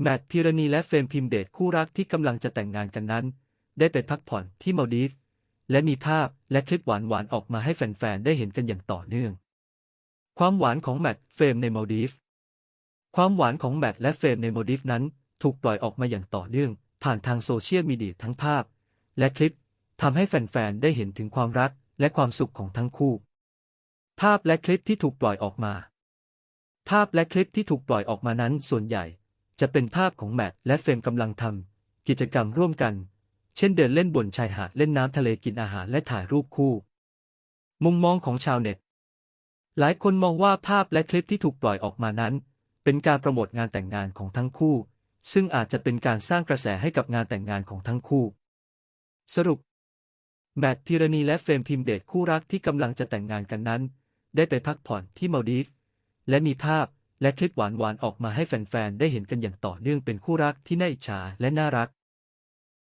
แมตต์พิรณีและเฟรมพิมเดทคู่รักที่กำลังจะแต่งงานกันนั้น ได้ไปพักผ่อนที่มาดีฟและมีภาพและคลิปหวานๆออกมาให้แฟนๆ ได้เห็นกันอย่างต่อเนื่อง ความหวานของแมตต์เฟรมในมาดีฟความหวานของแมตต์และเฟรมในมาดีฟนั้น ถูกปล่อยออกมาอย่างต่อเนื่อง ผ่านทางโซเชียลมีเดียทั้งภาพ และคลิปทำให้แฟนๆ ได้เห็นถึงความรักและความสุขของทั้งคู่ ภาพและคลิปที่ถูกปล่อยออกมา ภาพและคลิปที่ถูกปล่อยออกมานั้นส่วนใหญ่ จะเป็นภาพของแมทและเฟรมกำลังทำกิจกรรมร่วมกัน เช่นเดินเล่นบนชายหาดเล่นน้ำทะเลกินอาหารและถ่ายรูปคู่ มุมมองของชาวเน็ต หลายคนมองว่าภาพและคลิปที่ถูกปล่อยออกมานั้น เป็นการโปรโมทงานแต่งงานของทั้งคู่ ซึ่งอาจจะเป็นการสร้างกระแสให้กับงานแต่งงานของทั้งคู่ สรุป แมตต์พิรณีและเฟรมพิมเดทคู่รักที่กำลังจะแต่งงานกันนั้น ได้ไปพักผ่อนที่มาดีฟและมีภาพ และคลิปหวานๆออกมาให้แฟนๆ ได้เห็นกันอย่างต่อเนื่องเป็นคู่รักที่น่าอิจฉาและน่ารัก